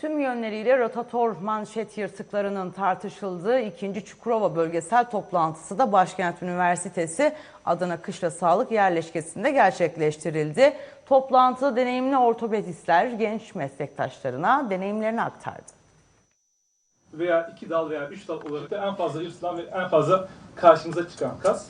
Tüm yönleriyle rotator manşet yırtıklarının tartışıldığı 2. Çukurova bölgesel toplantısı da Başkent Üniversitesi Adana Kışla Sağlık Yerleşkesi'nde gerçekleştirildi. Toplantı deneyimli ortopedistler genç meslektaşlarına deneyimlerini aktardı. veya iki dal veya üç dal olarak da en fazla yırtılan ve en fazla karşımıza çıkan kas.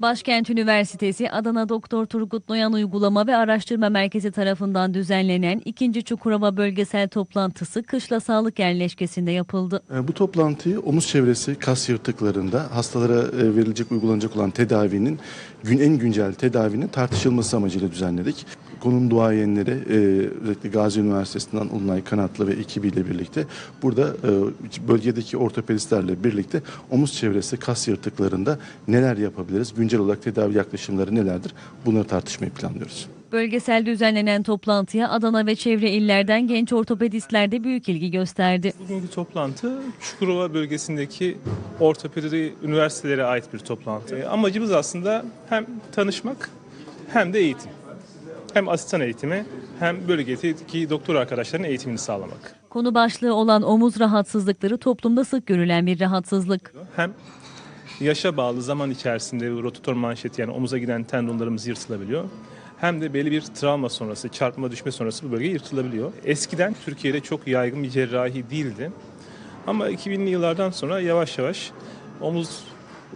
Başkent Üniversitesi Adana Doktor Turgut Noyan Uygulama ve Araştırma Merkezi tarafından düzenlenen 2. Çukurova bölgesel toplantısı Kışla Sağlık Yerleşkesi'nde yapıldı. E, Bu toplantıyı omuz çevresi kas yırtıklarında hastalara e, verilecek uygulanacak olan tedavinin gün en güncel tedavinin tartışılması amacıyla düzenledik. Konunun duayenleri e, özellikle Gazi Üniversitesi'nden Ulunay Kanatlı ve ekibiyle birlikte burada e, bölgedeki ortopedistlerle birlikte omuz çevresi kas yırtıklarında neler yapabiliriz? Güncel olarak tedavi yaklaşımları nelerdir? Bunları tartışmayı planlıyoruz. Bölgesel düzenlenen toplantıya Adana ve çevre illerden genç ortopedistler de büyük ilgi gösterdi. Bugünkü toplantı Çukurova bölgesindeki ortopedi üniversitelere ait bir toplantı. E, Amacımız aslında hem tanışmak hem de eğitim. Hem asistan eğitimi hem bölgedeki doktor arkadaşların eğitimini sağlamak. Konu başlığı olan omuz rahatsızlıkları toplumda sık görülen bir rahatsızlık. Hem yaşa bağlı zaman içerisinde rotator manşeti yani omuza giden tendonlarımız yırtılabiliyor. Hem de belli bir travma sonrası, çarpma düşme sonrası bu bölge yırtılabiliyor. Eskiden Türkiye'de çok yaygın bir cerrahi değildi. Ama 2000'li yıllardan sonra yavaş yavaş omuz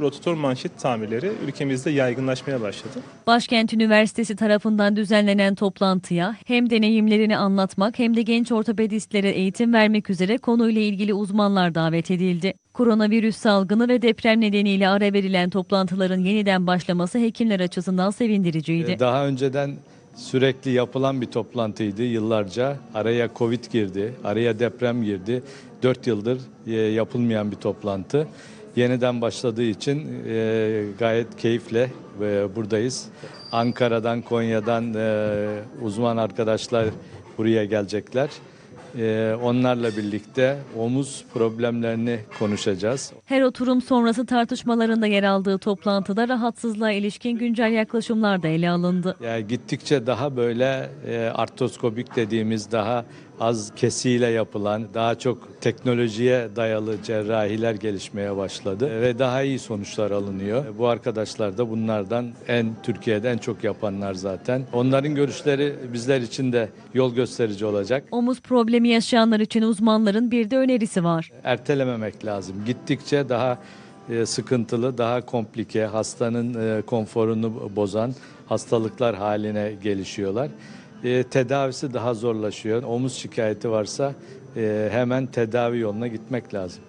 rotator manşet tamirleri ülkemizde yaygınlaşmaya başladı. Başkent Üniversitesi tarafından düzenlenen toplantıya hem deneyimlerini anlatmak hem de genç ortopedistlere eğitim vermek üzere konuyla ilgili uzmanlar davet edildi. Koronavirüs salgını ve deprem nedeniyle ara verilen toplantıların yeniden başlaması hekimler açısından sevindiriciydi. Ee, Daha önceden sürekli yapılan bir toplantıydı yıllarca. Araya Covid girdi, araya deprem girdi. Dört yıldır e, yapılmayan bir toplantı. Yeniden başladığı için e, gayet keyifle e, buradayız. Ankara'dan, Konya'dan e, uzman arkadaşlar buraya gelecekler. E, Onlarla birlikte omuz problemlerini konuşacağız. Her oturum sonrası tartışmalarında yer aldığı toplantıda rahatsızlığa ilişkin güncel yaklaşımlar da ele alındı. Yani gittikçe daha böyle e, artroskopik dediğimiz daha az kesiyle yapılan, daha çok teknolojiye dayalı cerrahiler gelişmeye başladı ve daha iyi sonuçlar alınıyor. Bu arkadaşlar da bunlardan en Türkiye'de en çok yapanlar zaten. Onların görüşleri bizler için de yol gösterici olacak. Omuz problemi yaşayanlar için uzmanların bir de önerisi var. Ertelememek lazım. Gittikçe daha e, sıkıntılı, daha komplike, hastanın e, konforunu bozan hastalıklar haline gelişiyorlar. E, Tedavisi daha zorlaşıyor. Omuz şikayeti varsa e, hemen tedavi yoluna gitmek lazım.